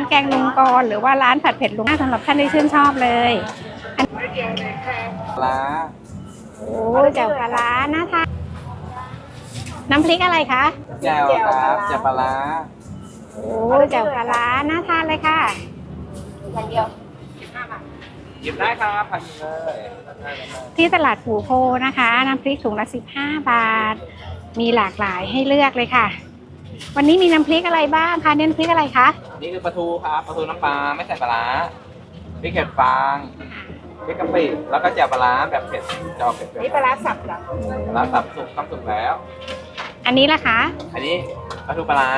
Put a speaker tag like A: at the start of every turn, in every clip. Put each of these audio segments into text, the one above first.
A: านแกงลุงกรหรือว่าร้านผัดเผ็ดลุงสำหรับท่านที่ชื่นชอบเลย
B: ปลา
A: โอ้แจ่วปลาร้าน่าทานน้ำพริกอะไรคะ
B: แจ่วครับแจ่วปลาร้า
A: โอ้แจ่วปลาร้าน่าทานเลยค่ะ
B: หยิบได้ครับผัดเลย
A: ที่ตลาดผูโพนะคะ น้ำพริกถุงละ 15 บาท มีหลากหลายให้เลือกเลยค่ะ วันนี้มีน้ำพริกอะไรบ้างคะเน้นพริกอะไรคะ
B: นี่คือปลาทูครับปลาทูน้ำปลาไม่ใส่ปลาร้าพริกเห็ดฟางพริกกะปิแล้วก็แจ่วปลาร้าแบบเผ็ดจะออกเผ็ดๆ
C: นี่ปลาร้าสับเหรอ
B: ปลาร้าสับสุกทำสุกแล้ว
A: อันนี้ล่ะคะ
B: อันนี้ปลาทูปลาร้า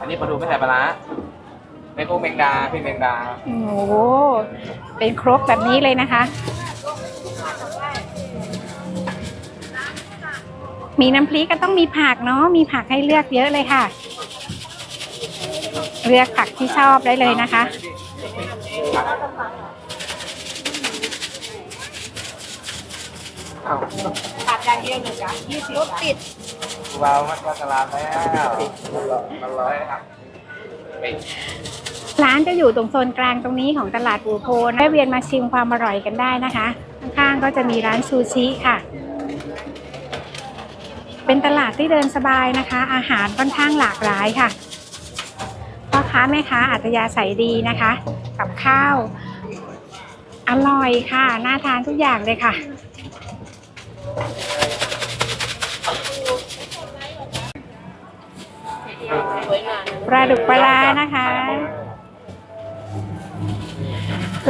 B: อันนี้ปลาทูไม่ใส่ปลาร้าแมงกุ้งแมงดาพี่แมงดา
A: โอ้โหเป็นครกแบบนี้เลยนะคะ มีน้ำพริกก็ต้องมีผักเนาะมีผักให้เลือกเยอะเลยค่ะ เลือกผักที่ชอบได้เลยนะคะ
B: อ้าว
C: ตัดอย่างเดียวหนึ่งจ้ะยี่สิบรถติด
B: วาวมันก็ตลาดแล้วมันร้อยครับปิด
A: ร้านจะอยู่ตรงโซนกลางตรงนี้ของตลาดปูโพนะได้เวียนมาชิมความอร่อยกันได้นะคะ ข้างๆก็จะมีร้านซูชิค่ะ เป็นตลาดที่เดินสบายนะคะ อาหารค่อนข้างหลากหลายค่ะพ่อค้าแม่ค้าอัตยาศัยดีนะคะ กับข้าว อร่อยค่ะน่าทานทุกอย่างเลยค่ะ ปลาดุกปลาร้านะคะ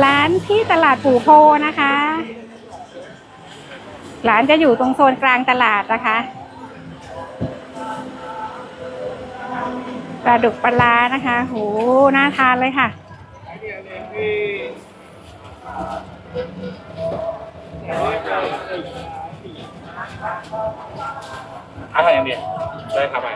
A: ร้านที่ตลาดปู่โพนะคะร้านจะอยู่ตรงโซนกลางตลาดนะคะ ปลาดุกปลานะคะโหน่าทานเลยค่ะ
B: อะไรอย่างเดียวได้ครับไป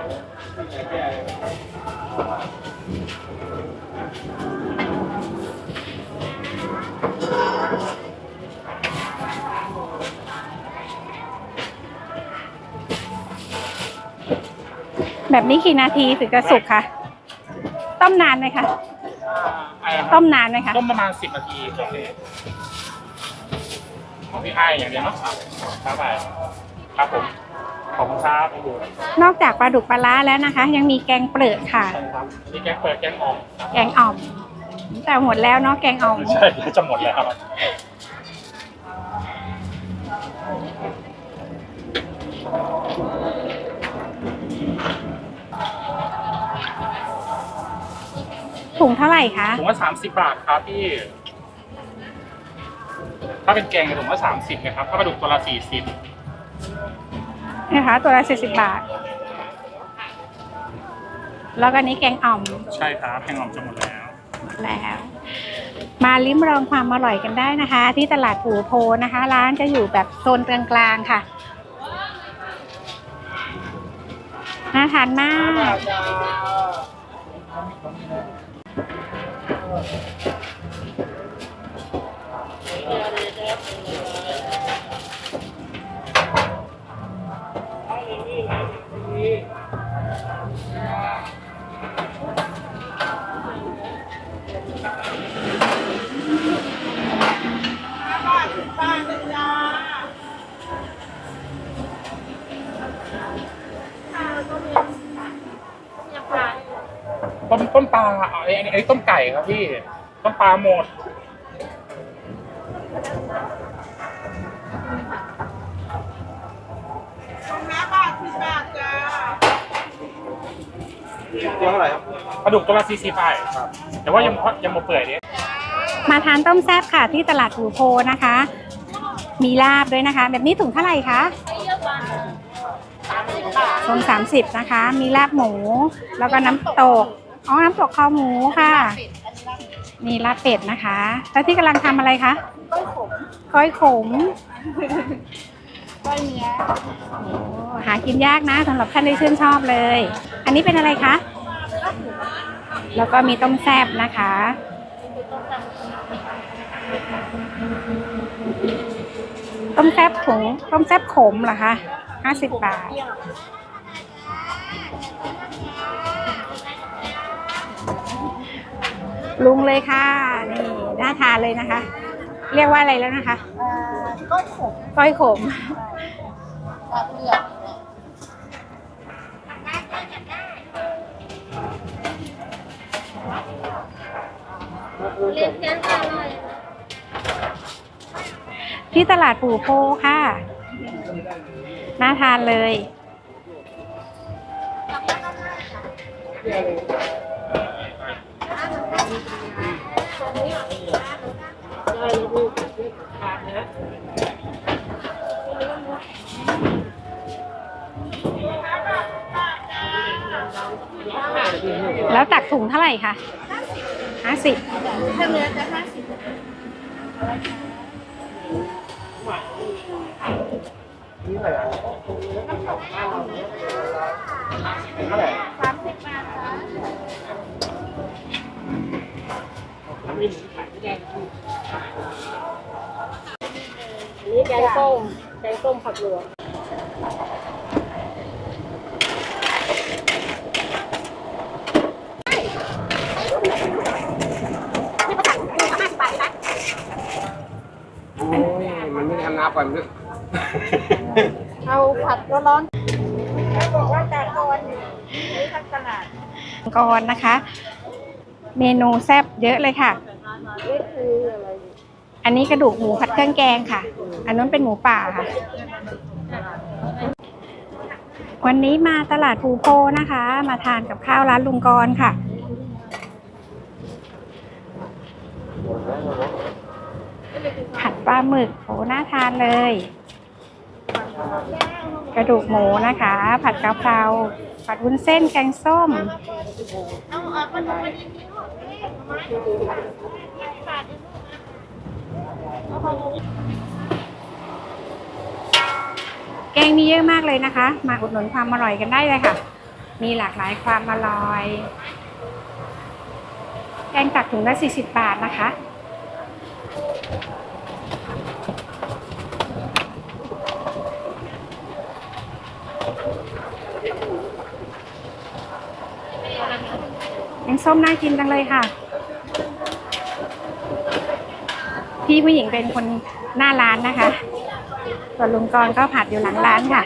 A: แบบนี้กี่นาทีถึงจะสุกคะต้มนานไหมคะต้มนานไหมคะ
D: ต้มประมาณสิบนาทีครับพี่ของพี่ไอ้ายอย่างเดียวเนาะครับไปครับผมขอบคุณครับพี่ดู
A: นอกจากปลาดุกปลาร้าแล้วนะคะ ยังมีแกงเปลือกค่ะ
D: ใช่ครับนี่แกงเปิดแกงออก
A: แกงอ่อม แต่หมดแล้วเนาะแกงอ่อม
D: ใช่จะหมดแล้วครับ
A: เท่าไหร่คะ
D: ถุงละสามสิบบาทครับพี่ ถ้าเป็นแกงถุงละสามสิบนะครับ ถ้าปลาดุกตัวละสี่สิบ
A: นะคะ ตัวละ40บาท แล้วก็อันนี้แกงอ่อม
D: ใช่ครับแกงออกจะหมดแล้ว
A: แล้ว มาลิ้มลองความอร่อยกันได้นะคะ ที่ตลาดปูโพนะคะ ร้านจะอยู่แบบโซนกลางๆค่ะน่าทานมาก
D: ต้ม ลาเอาไอ้ไอ้ไอ้ต้มไก่ครับพี่ ต้มปลาหมด
B: ตัวเท่าไหร่ครับ
D: ปลาดุกตัวละสี่สิบไปแต่ว่ายังยังหมดเปื่อยดิ
A: มาทานต้มแซ่บค่ะที่ตลาดปูโพนะคะ มีลาบด้วยนะคะ แบบนี้ถุงเท่าไหร่คะถุงสามสิบนะคะ มีลาบหมู แล้วก็น้ำตก อ๋อ น้ำตกคอหมูค่ะมีลาบเป็ดนะคะ แล้วที่กำลังทำอะไรคะก้อยขมก้อยเนื้อหากินยากนะสำหรับท่านที่ชื่นชอบเลย อันนี้เป็นอะไรคะ แล้วก็มีต้มแซ่บนะคะต้มแซ่บถุงต้มแซ่บขมเหรอคะห้าสิบบาท ลุงเลยค่ะ นี่น่าทานเลยนะคะ เรียกว่าอะไรแล้วนะคะ
C: เอ่อก้อยขม
A: ก้อยขม
C: ปลาเปลือก
A: ที่ตลาดปู่โพค่ะ น่าทานเลย แล้วตักถุงเท่าไหร่คะห้าสิบ
C: ถ้าเนื้อจะห้าสิบ
D: เท่าไหร่
C: สามสิบบาท ค่ะ
E: นี่แกงส้มแกงส้มผักหลวง
B: โอ้ยมันไม่ทำน้ำก่อนด้วย
C: เอาผัดร้อนๆเขาบอกว่าจากกอนนี่ทั้งตลาด
A: ก่อนนะคะ เมนูแซ่บเยอะเลยค่ะ
E: นี่คืออะไร
A: อันนี้กระดูกหมูผัดเครื่องแกงค่ะ อันนั้นเป็นหมูป่าค่ะ วันนี้มาตลาดภูโพนะคะ มาทานกับข้าวร้านลุงกรค่ะ ผัดปลาหมึกโหน่าทานเลย กระดูกหมูนะคะ ผัดกะเพราผัดวุ้นเส้นแกงส้ม
C: เอาเอาขนมมาดี
A: แกงมีเยอะมากเลยนะคะ มาอุดหนุนความอร่อยกันได้เลยค่ะ มีหลากหลายความอร่อย แกงตักถุงละ40 บาทนะคะแกงส้มน่ากินจังเลยค่ะ พี่ผู้หญิงเป็นคนหน้าร้านนะคะ ส่วนลุงกรก็ผัดอยู่หลังร้านค่ะ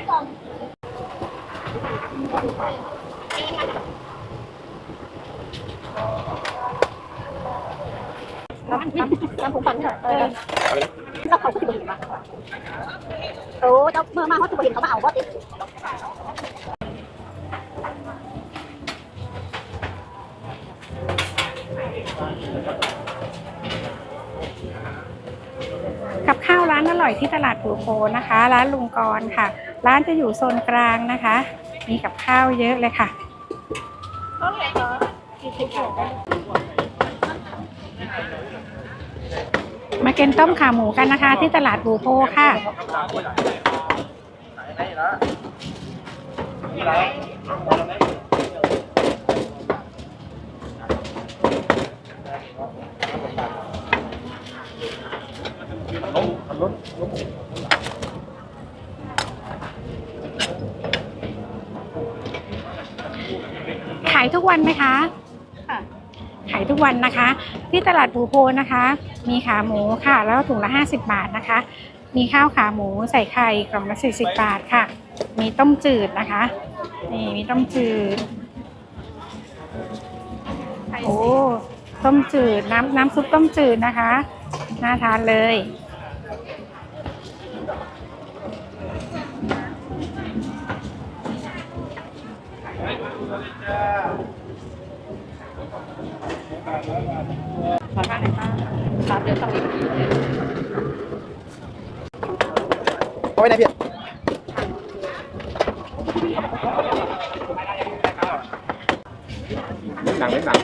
E: น้ำผงปั่นค่ะเออก็เขาที่บริษัทโอ้เจ้าเมื่อมาเขาที่บริษัทเขามาเอาว่าติด
A: กับข้าว ร้านอร่อยที่ตลาดปูโพนะคะ ร้านลุงกรค่ะ ร้านจะอยู่โซนกลางนะคะ มีกับข้าวเยอะเลยค่ะมาเกินต้มขาหมูกันนะคะ ที่ตลาดปูโพค่ะ ขายทุกวันไหมคะ
C: ค่ะ
A: ขายทุกวันนะคะ ที่ตลาดปูโพนะคะ มีขาหมูค่ะ แล้วถุงละ 50 บาทนะคะ มีข้าวขาหมูใส่ไข่กล่องละ 40 บาทค่ะ มีต้มจืดนะคะ นี่มีต้มจืด โอ้ ต้มจืดน้ำน้ำซุปต้มจืดนะคะ น่าทานเลย
B: เดี๋ยวต้องเอาไว้ไหนพี่หนังไม่หนัง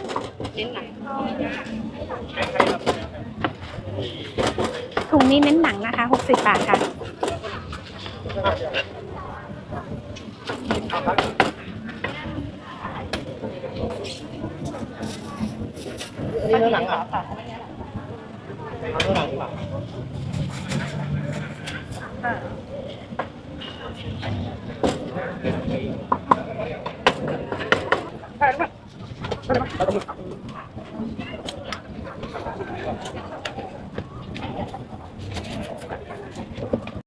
A: ถุงนี้เน้นหนังนะคะ 60 บาทค่ะ
B: อันนี้เนื้อหนังเหรอเอาเนื้อหนังดีกว่า
C: เ